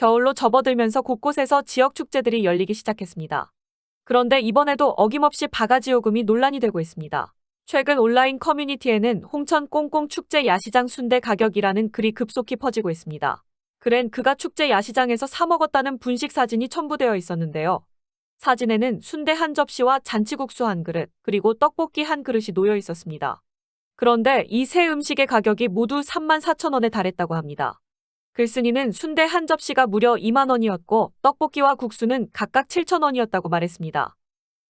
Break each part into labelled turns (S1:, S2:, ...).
S1: 겨울로 접어들면서 곳곳에서 지역 축제들이 열리기 시작했습니다. 그런데 이번에도 어김없이 바가지 요금이 논란이 되고 있습니다. 최근 온라인 커뮤니티에는 홍천 꽁꽁 축제 야시장 순대 가격이라는 글이 급속히 퍼지고 있습니다. 글엔 그가 축제 야시장에서 사 먹었다는 분식 사진이 첨부되어 있었는데요. 사진에는 순대 한 접시와 잔치국수 한 그릇, 그리고 떡볶이 한 그릇이 놓여 있었습니다. 그런데 이 세 음식의 가격이 모두 3만 4천 원에 달했다고 합니다. 글쓴이는 순대 한 접시가 무려 2만 원이었고 떡볶이와 국수는 각각 7천 원이었다고 말했습니다.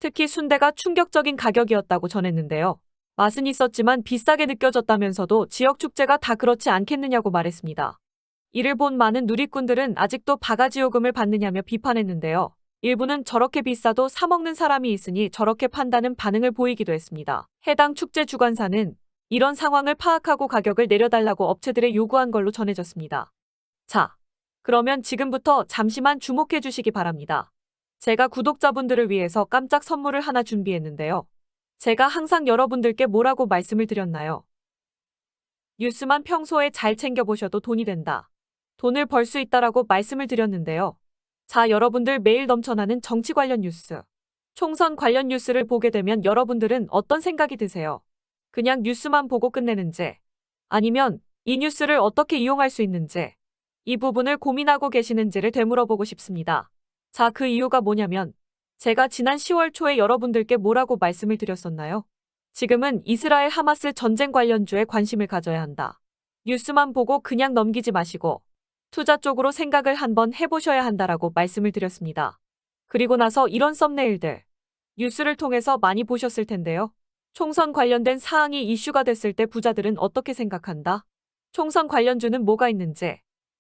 S1: 특히 순대가 충격적인 가격이었다고 전했는데요. 맛은 있었지만 비싸게 느껴졌다면서도 지역 축제가 다 그렇지 않겠느냐고 말했습니다. 이를 본 많은 누리꾼들은 아직도 바가지 요금을 받느냐며 비판했는데요. 일부는 저렇게 비싸도 사먹는 사람이 있으니 저렇게 판다는 반응을 보이기도 했습니다. 해당 축제 주관사는 이런 상황을 파악하고 가격을 내려달라고 업체들에 요구한 걸로 전해졌습니다. 자, 그러면 지금부터 잠시만 주목해 주시기 바랍니다. 제가 구독자분들을 위해서 깜짝 선물을 하나 준비했는데요. 제가 항상 여러분들께 뭐라고 말씀을 드렸나요? 뉴스만 평소에 잘 챙겨보셔도 돈이 된다. 돈을 벌 수 있다라고 말씀을 드렸는데요. 자, 여러분들 매일 넘쳐나는 정치 관련 뉴스, 총선 관련 뉴스를 보게 되면 여러분들은 어떤 생각이 드세요? 그냥 뉴스만 보고 끝내는지, 아니면 이 뉴스를 어떻게 이용할 수 있는지, 이 부분을 고민하고 계시는지를 되물어보고 싶습니다. 자, 그 이유가 뭐냐면, 제가 지난 10월 초에 여러분들께 뭐라고 말씀을 드렸었나요? 지금은 이스라엘 하마스 전쟁 관련주에 관심을 가져야 한다. 뉴스만 보고 그냥 넘기지 마시고, 투자 쪽으로 생각을 한번 해보셔야 한다라고 말씀을 드렸습니다. 그리고 나서 이런 썸네일들, 뉴스를 통해서 많이 보셨을 텐데요. 총선 관련된 사항이 이슈가 됐을 때 부자들은 어떻게 생각한다? 총선 관련주는 뭐가 있는지,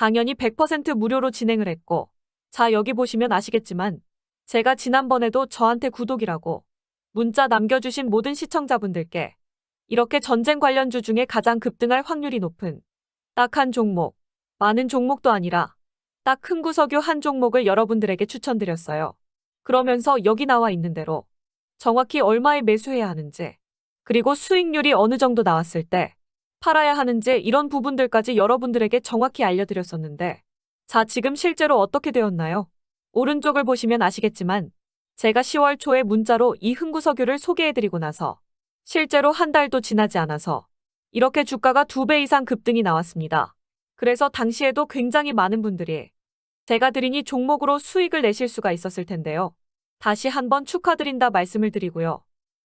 S1: 당연히 100% 무료로 진행을 했고 자 여기 보시면 아시겠지만 제가 지난번에도 저한테 구독이라고 문자 남겨주신 모든 시청자분들께 이렇게 전쟁 관련주 중에 가장 급등할 확률이 높은 딱 한 종목, 많은 종목도 아니라 딱 흥구석유 한 종목을 여러분들에게 추천드렸어요. 그러면서 여기 나와 있는 대로 정확히 얼마에 매수해야 하는지 그리고 수익률이 어느 정도 나왔을 때 팔아야 하는지 이런 부분들까지 여러분들에게 정확히 알려드렸었는데 자 지금 실제로 어떻게 되었나요? 오른쪽을 보시면 아시겠지만 제가 10월 초에 문자로 이 흥구석유를 소개해드리고 나서 실제로 한 달도 지나지 않아서 이렇게 주가가 두 배 이상 급등이 나왔습니다. 그래서 당시에도 굉장히 많은 분들이 제가 드리니 종목으로 수익을 내실 수가 있었을 텐데요. 다시 한번 축하드린다 말씀을 드리고요.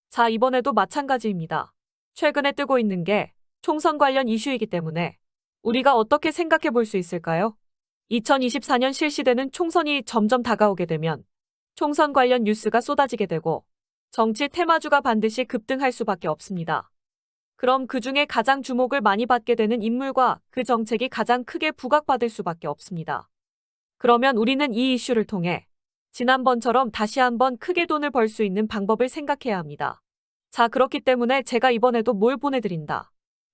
S1: 자, 이번에도 마찬가지입니다. 최근에 뜨고 있는 게 총선 관련 이슈이기 때문에 우리가 어떻게 생각해 볼 수 있을까요? 2024년 실시되는 총선이 점점 다가오게 되면 총선 관련 뉴스가 쏟아지게 되고 정치 테마주가 반드시 급등할 수밖에 없습니다. 그럼 그 중에 가장 주목을 많이 받게 되는 인물과 그 정책이 가장 크게 부각받을 수밖에 없습니다. 그러면 우리는 이 이슈를 통해 지난번처럼 다시 한번 크게 돈을 벌 수 있는 방법을 생각해야 합니다. 자, 그렇기 때문에 제가 이번에도 뭘 보내드린다.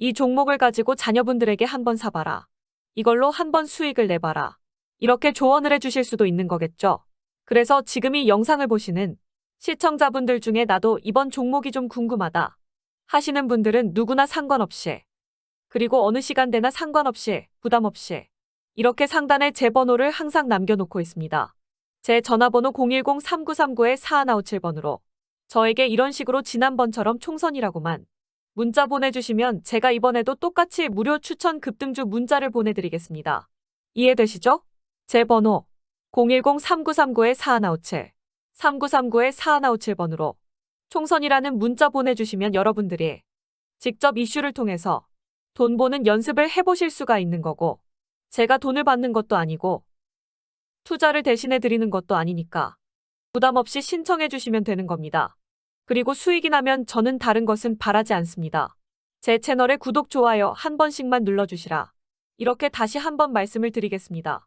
S1: 이 종목을 가지고 자녀분들에게 한번 사봐라. 이걸로 한번 수익을 내봐라. 이렇게 조언을 해주실 수도 있는 거겠죠. 그래서 지금 이 영상을 보시는 시청자분들 중에 나도 이번 종목이 좀 궁금하다 하시는 분들은 누구나 상관없이 그리고 어느 시간대나 상관없이 부담 없이 이렇게 상단에 제 번호를 항상 남겨놓고 있습니다. 제 전화번호 010-3939-4157번으로 저에게 이런 식으로 지난번처럼 총선이라고만 문자 보내주시면 제가 이번에도 똑같이 무료 추천 급등주 문자를 보내드리겠습니다. 이해되시죠? 제 번호 010-3939-4157, 3939-4157번으로 총선이라는 문자 보내주시면 여러분들이 직접 이슈를 통해서 돈 버는 연습을 해보실 수가 있는 거고, 제가 돈을 받는 것도 아니고, 투자를 대신해 드리는 것도 아니니까, 부담 없이 신청해 주시면 되는 겁니다. 그리고 수익이 나면 저는 다른 것은 바라지 않습니다. 제 채널에 구독, 좋아요 한 번씩만 눌러주시라. 이렇게 다시 한번 말씀을 드리겠습니다.